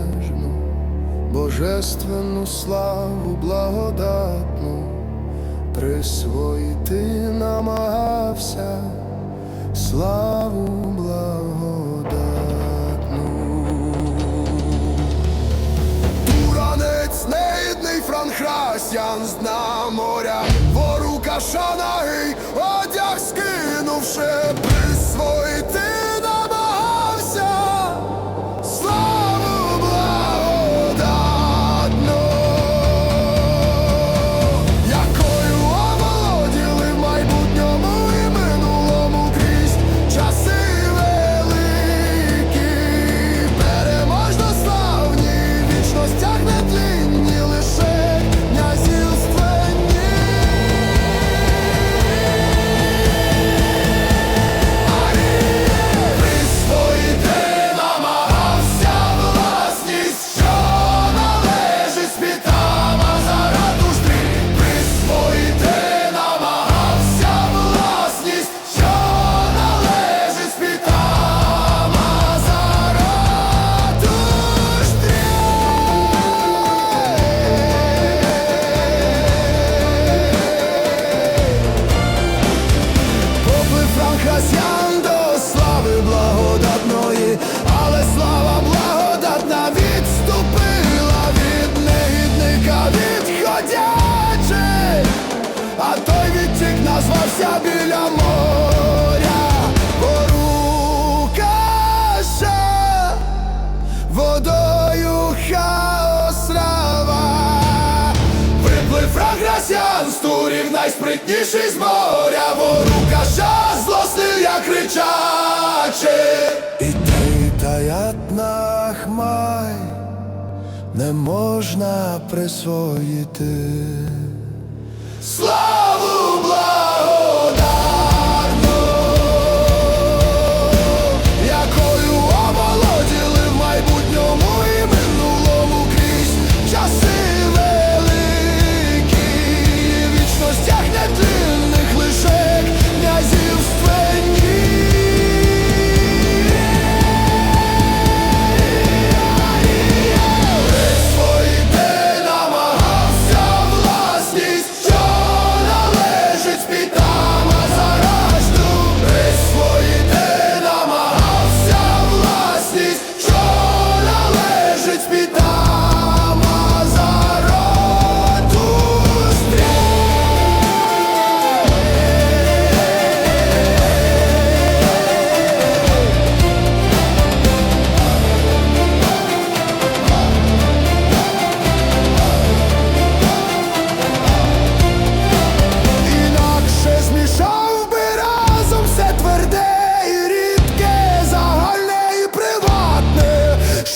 безмежну, божественну славу благодатну, присвоїти намагався славу благодатну. Туранець негідний франхрасян з дна моря, вору шанагий, одяг скинувши присвоїти. demasiado. Найспритніший з моря, ворукаша злостив, як кричачи. І ти таят на хмай не можна присвоїти. Славу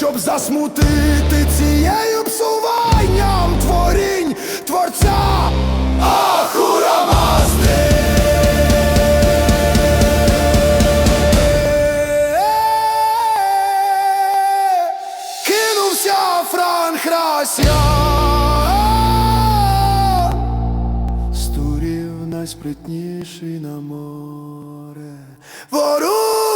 щоб засмутити цією псуванням творінь творця Ахура Мазди. Кинувся Франк Рася найспритніший на море. Вору